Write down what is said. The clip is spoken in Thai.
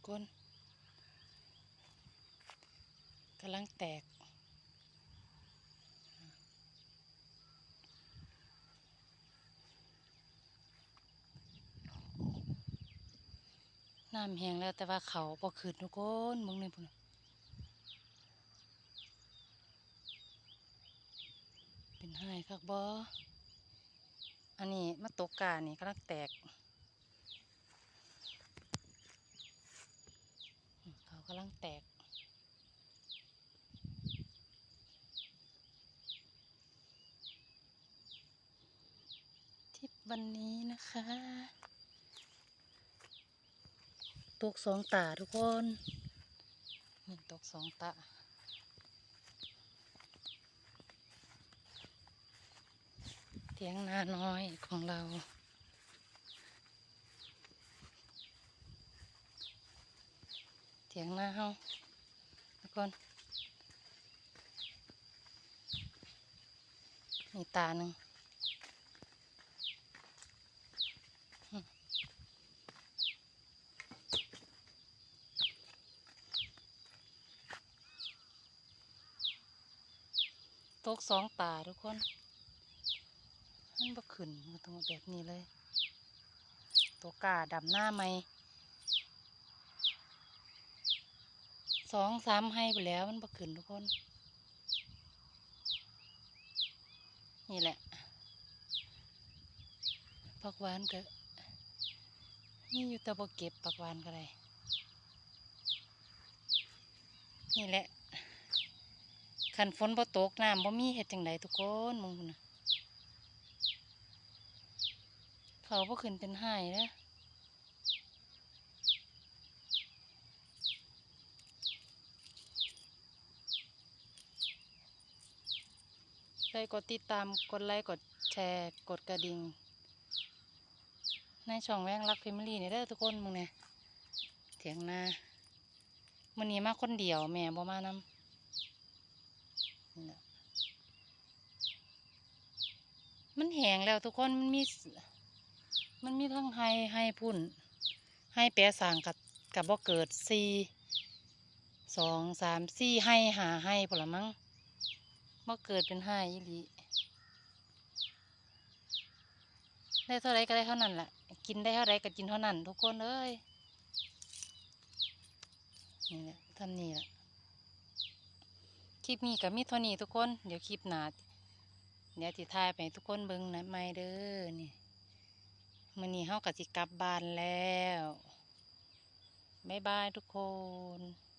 กคนกำลังแตก น้ำแห้งแล้วแต่ว่าเขาบ่ขึ้นทุกคนมึงนี่พุ่นเป็นไห้คักบ่อันนี้มาตกกานี่กำลังแตกอืมเขา กำลังแตก ทิปวันนี้นะคะ ตกสองตาทุกคนนี่ตกสองตาเถียงนาน้อยของเรา เถียงหน้าเฮาทุกคนนี่ตาหนึ่งตกสองตาทุกคนมันบ่ขึ้นมันต้องแบบนี้เลย ตัวกาดำหน้าไหม สองสามให้ไปแล้วมันบ่ขึ้นทุกคน นี่แหละผักหวานก็นี่อยู่ต่บ่เก็บผักหวานก็ได้นี่แหละขันฝนบ่ตกน้ำบ่มีเฮ็ดจังไดทุกคนมึงพุ่นน่ะเขาบ่ขึ้นเป็นไห้เด้อ ได้กดติดตามกดไลค์กดแชร์กดกระดิ่งในช่องแวงรักเฟมิลี่นี่เด้ทุกคนมึงเนี่ยเถียงนามื้อนี้มาคนเดียวแม่บ่มานำมันแหงแล้วทุกคนมันมี มันมีทั้งไฮไฮพุ่นไฮแปรสางกับกับบ่เกิดสี่สองสามสี่ไฮหาไฮพลมั้ง บ่เกิดเป็นไฮอีหลีได้เท่าไรก็ได้เท่านั้นแหละกินได้เท่าไรก็กินเท่านั้น ทุกคนเอ้ยนี่แหละทำนี่แหละคลิปนี้ก็มีเท่านี้ทุกคน เดี๋ยวคลิปหนาเดี๋ยวติทายไปทุกคนเบิ่งนะไม่เด้อนี่มื้อนี้เฮาก็สิกลับบ้านแล้ว บ๊ายบายทุกคน